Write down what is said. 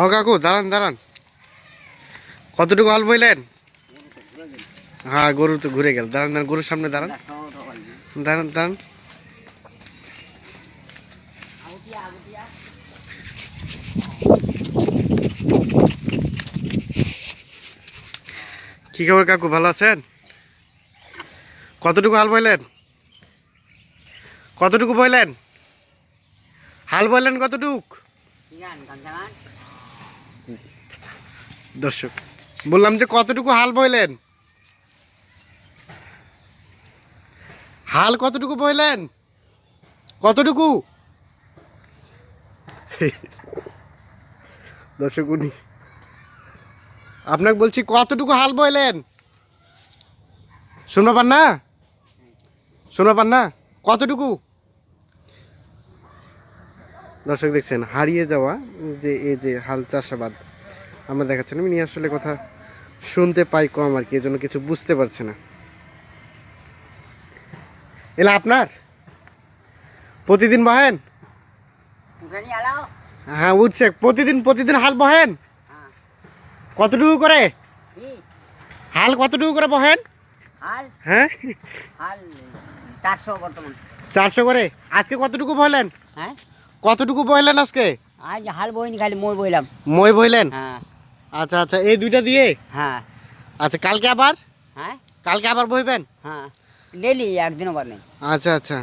ও কাকু, দাঁড়ান দাঁড়ান। কতটুকু হাল বইলেন? হ্যাঁ গরু তো ঘুরে গেল। দাঁড়ান দাঁড়ান, গরুর সামনে দাঁড়ান। দাঁড়ান দাঁড়ান। কি খবর কাকু, ভালো আছেন? কতটুকু হাল বইলেন? কতটুকু বইলেন? হাল বইলেন কতটুক? দর্শক, বললাম যে কতটুকু হাল বইলেন? হাল কতটুকু বইলেন? কতটুকু? দর্শক, উনি আপনাকে বলছি, কতটুকু হাল বইলেন? শুনতে পান না? শুনতে পান না? কতটুকু? দর্শক দেখছেন হারিয়ে যাওয়া যে এই যে হাল চাষাবাদ আমরা দেখাচ্ছেন আমি নিয়ে আসলে কথা শুনতে পাই কম আর কি এজন্য কিছু বুঝতে পারছে না। এলা আপনার? প্রতিদিন বহেন? হ্যাঁ উঠছে। প্রতিদিন প্রতিদিন হাল বহেন? কতটুকু করে? হাল কতটুকু করে বহেন? হাল? হ্যাঁ? চারশো করে? আজকে কতটুকু বহলেন হ্যাঁ? কতটুকু বইলেন আজকে? আজ হাল বইনি খালি মই বইলাম। মই বইলেন? হ্যাঁ। আচ্ছা আচ্ছা এই দুইটা দিয়ে? হ্যাঁ। আচ্ছা কালকে আবার? হ্যাঁ। কালকে আবার বইবেন? হ্যাঁ। ডেলি একদিনও বার নেই আচ্ছা আচ্ছা।